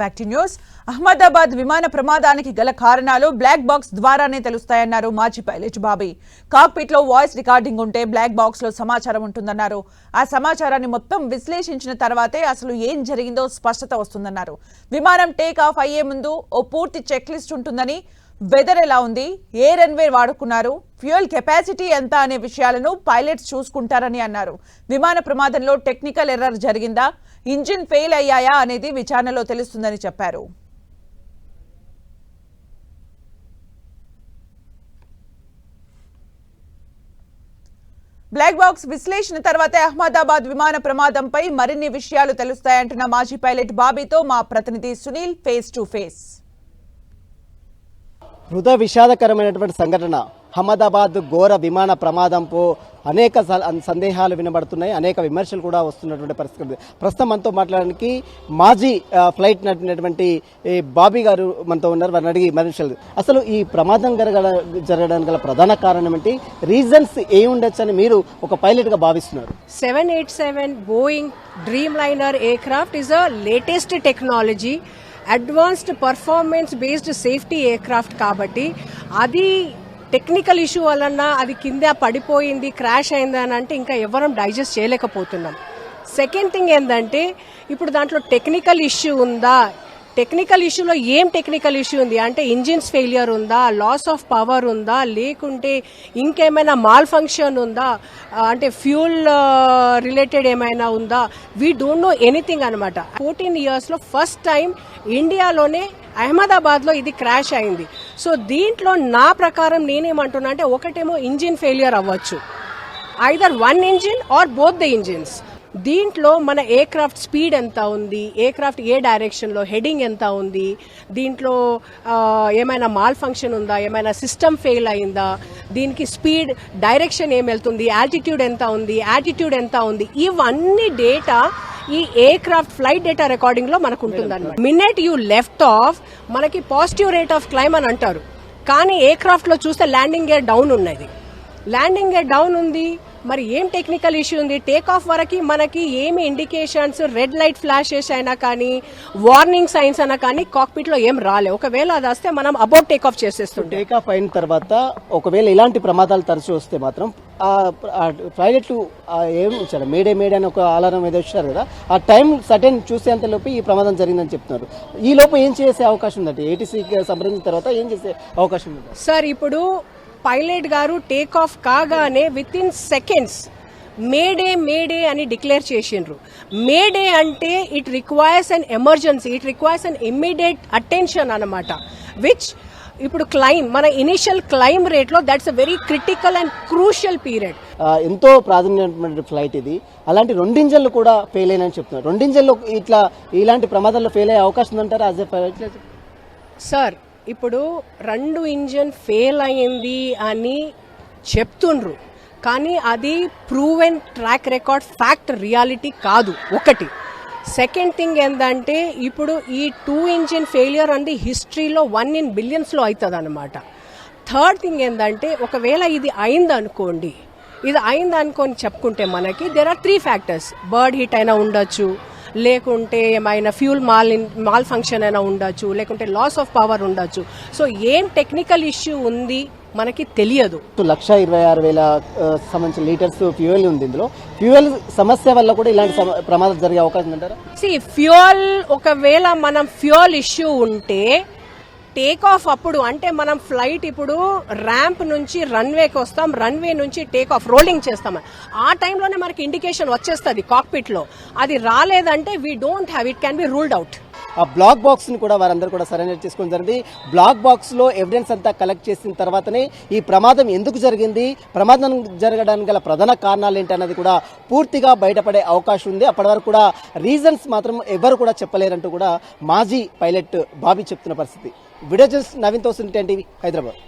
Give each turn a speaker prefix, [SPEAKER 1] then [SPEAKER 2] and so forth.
[SPEAKER 1] Back to news. Ahmedabad విమాన ప్రమాదానికి గల కారణాలు బ్లాక్ బాక్స్ ద్వారానే తెలుస్తాయన్నారు మాజీ పైలట్ బాబీ. కాక్పిట్లో వాయిస్ రికార్డింగ్ ఉంటే బ్లాక్ బాక్స్లో సమాచారం ఉంటుందన్నారు. ఆ సమాచారాన్ని మొత్తం విశ్లేషించిన తర్వాతే అసలు ఏం జరిగిందో స్పష్టత వస్తుందన్నారు. విమానం టేక్ ఆఫ్ అయ్యే ముందు ఓ పూర్తి చెక్ లిస్ట్ ఉంటుందని వెదర్ ఎలా ఉంది? ఏ రన్వే వాడుకున్నారు? ఫ్యూయల్ కెపాసిటీ ఎంత అనే విషయాలను పైలట్స్ చూసుకుంటారని అన్నారు. విమాన ప్రమాదంలో టెక్నికల్ ఎర్రర్ జరిగిందా? ఇంజిన్ ఫెయిల్ అయ్యాయా అనేది విచారణలో తెలుస్తుందని చెప్పారు. బ్లాక్ బాక్స్ విశ్లేషణ తర్వాతే అహ్మదాబాద్ విమాన ప్రమాదంపై మరిన్ని విషయాలు తెలుస్తాయంటున్న మాజీ పైలట్ బాబీతో మా ప్రతినిధి సునీల్ ఫేస్ టు ఫేస్.
[SPEAKER 2] హృదయ విషాదకరమైనటువంటి సంఘటన. అహ్మదాబాద్ ఘోర విమాన ప్రమాదంపు అనేక సందేహాలు వినబడుతున్నాయి. అనేక విమర్శలు కూడా వస్తున్నటువంటి పరిస్థితి. ఉంది. ప్రస్తుతం మనతో మాట్లాడడానికి మాజీ ఫ్లైట్ నడిపినటువంటి బాబీ గారు మనతో ఉన్నారు. వారిని అడిగి మరిన్ని అసలు ఈ ప్రమాదం జరగ జరగడానికి గల ప్రధాన కారణం ఏంటి? రీజన్స్ ఏ ఉండొచ్చు అని మీరు ఒక పైలట్గా భావిస్తున్నారు.
[SPEAKER 3] Seven eight seven 787 Boeing Dreamliner craft is a latest technology. Advanced performance based safety aircraft కాబట్టి అది టెక్నికల్ ఇష్యూ వలన అది కింద పడిపోయింది క్రాష్ అయింది అని అంటే ఇంకా ఎవరం డైజెస్ట్ చేయలేకపోతున్నాం. సెకండ్ థింగ్ ఏంటంటే ఇప్పుడు దాంట్లో టెక్నికల్ ఇష్యూ ఉందా? టెక్నికల్ ఇష్యూలో ఏం టెక్నికల్ ఇష్యూ ఉంది? అంటే ఇంజిన్స్ ఫెయిలియర్ ఉందా? లాస్ ఆఫ్ పవర్ ఉందా? లేకుంటే ఇంకేమైనా మాల్ ఫంక్షన్ ఉందా అంటే ఫ్యూల్ రిలేటెడ్ ఏమైనా ఉందా? వీ డోంట్ నో ఎనీథింగ్ అనమాట ఫోర్టీన్ ఇయర్స్లో ఫస్ట్ టైం ఇండియాలోనే అహ్మదాబాద్లో ఇది క్రాష్ అయింది. సో దీంట్లో నా ప్రకారం నేనేమంటున్నా అంటే ఒకటేమో ఇంజిన్ ఫెయిలియర్ అవ్వచ్చు. Either one engine or both the engines దీంట్లో మన ఎయిర్క్రాఫ్ట్ స్పీడ్ ఎంత ఉంది? ఎయిర్క్రాఫ్ట్ ఏ డైరెక్షన్లో హెడింగ్ ఎంత ఉంది? దీంట్లో ఏమైనా మాల్ ఫంక్షన్ ఉందా? ఏమైనా సిస్టమ్ ఫెయిల్ అయిందా? దీనికి స్పీడ్ డైరెక్షన్ ఏం వెళ్తుంది? యాటిట్యూడ్ ఎంత ఉంది? యాటిట్యూడ్ ఎంత ఉంది? ఇవన్నీ డేటా ఈ ఎయిర్క్రాఫ్ట్ ఫ్లైట్ డేటా రికార్డింగ్లో మనకు ఉంటుంది మినిట్ యూ లెఫ్ట్ ఆఫ్ మనకి పాజిటివ్ రేట్ ఆఫ్ క్లైమ్ అని అంటారు. కానీ ఎయిర్క్రాఫ్ట్లో చూస్తే ల్యాండింగ్ గేర్ డౌన్ ఉన్నది. ల్యాండింగ్ గేర్ డౌన్ ఉంది. మరి ఏం టెక్నికల్ ఇష్యూ ఉంది? టేక్ ఆఫ్ వరకు మనకి ఏమి ఇండికేషన్స్ రెడ్ లైట్ ఫ్లాషెస్ అయినా కానీ వార్నింగ్ సైన్స్ అయినా కానీ కాక్పిట్లో ఏం రాలే. ఒకవేళ అది వస్తే మనం అబౌట్ టేక్ ఆఫ్ చేసేస్తుంటే
[SPEAKER 2] టేక్ ఆఫ్ అయిన తర్వాత ఒకవేళ ఇలాంటి ప్రమాదాలు తరచూ వస్తే మాత్రం పైలట్లు ఏం ఇచ్చారు మేడే మేడే అని ఒక అలారం ఏదో ఇచ్చారు కదా ఆ టైం సటన్ చూసేంత లోపు ఈ ప్రమాదం జరిగిందని చెప్తున్నారు. ఈ లోపు ఏం చేసే అవకాశం ఉందంటే ఏటీసీకి సంప్రదించిన తర్వాత ఏం చేసే అవకాశం ఉంది
[SPEAKER 3] సార్ ఇప్పుడు పైలట్ గారు టేక్ ఆఫ్ కాగానే within seconds mayday mayday అని డిక్లేర్ చేసిండ్రు. మేడే అంటే it requires an emergency it requires an immediate attention అనమాట విచ్ ఇప్పుడు క్లైమ్ మన ఇనిషియల్ క్లైమ్ రేట్లో that's a very critical and crucial period
[SPEAKER 2] ఎంతో ప్రాధాన్యమైన ఫ్లైట్ ఇది. అలాంటి రెండింజన్లు కూడా ఫెయిల్ అయినని చెప్తున్నారు. రెండింజన్లు ఇట్లా ఇలాంటి ప్రమాదాల్లో ఫెయిల్ అయ్యే అవకాశం ఉందంటారా? యాజ్ ఎ పైలట్
[SPEAKER 3] సార్ ఇప్పుడు రెండు ఇంజన్ ఫెయిల్ అయింది అని చెప్తుండ్రు. కానీ అది proven track record fact reality కాదు ఒకటి. సెకండ్ థింగ్ ఏంటంటే ఇప్పుడు ఈ టూ ఇంజిన్ ఫెయిలియర్ అనేది హిస్టరీలో వన్ ఇన్ బిలియన్స్లో అవుతుంది అనమాట థర్డ్ థింగ్ ఏంటంటే ఒకవేళ ఇది అయింది అనుకోండి ఇది అయిందనుకొని చెప్పుకుంటే మనకి there are three factors bird hit అయినా ఉండొచ్చు లేకుంటే ఏమైనా ఫ్యూల్ మాల్ మాల్ ఫంక్షన్ అయినా ఉండొచ్చు లేకుంటే లాస్ ఆఫ్ పవర్ ఉండొచ్చు. సో ఏం టెక్నికల్ ఇష్యూ ఉంది మనకి తెలియదు.
[SPEAKER 2] లక్ష ఇరవై ఆరు వేల సంబంధించిన లీటర్స్ ఫ్యూయల్ ఉంది ఇందులో. ఫ్యూయల్ సమస్య వల్ల కూడా ఇలాంటి ప్రమాదం జరిగే అవకాశం ఉంటారా
[SPEAKER 3] సి ఫ్యూయల్ ఒకవేళ మనం ఫ్యూయల్ ఇష్యూ ఉంటే టేక్ ఆఫ్ అప్పుడు అంటే మనం ఫ్లైట్ ఇప్పుడు ర్యాంప్ నుంచి రన్వేకి వస్తాం రన్వే నుంచి టేక్ ఆఫ్ రోలింగ్ చేస్తాం. ఆ టైంలోనే మనకి ఇండికేషన్ వచ్చేస్తుంది కాక్పిట్లో అది రాలేదంటే we don't have it can be ruled out
[SPEAKER 2] ఆ బ్లాక్ బాక్స్ని కూడా వారందరూ కూడా సరెండర్ చేసుకుని జరిగింది. బ్లాక్ బాక్స్లో ఎవిడెన్స్ అంతా కలెక్ట్ చేసిన తర్వాతనే ఈ ప్రమాదం ఎందుకు జరిగింది? ప్రమాదం జరగడానికి గల ప్రధాన కారణాలు ఏంటి అన్నది కూడా పూర్తిగా బయటపడే అవకాశం ఉంది. అప్పటి వరకు కూడా రీజన్స్ మాత్రం ఎవరు కూడా చెప్పలేరంటూ కూడా మాజీ పైలట్ బాబీ చెప్తున్న పరిస్థితి. విడజన్స్ నవీన్తో నవీన్ తోసిన టీవీ హైదరాబాద్.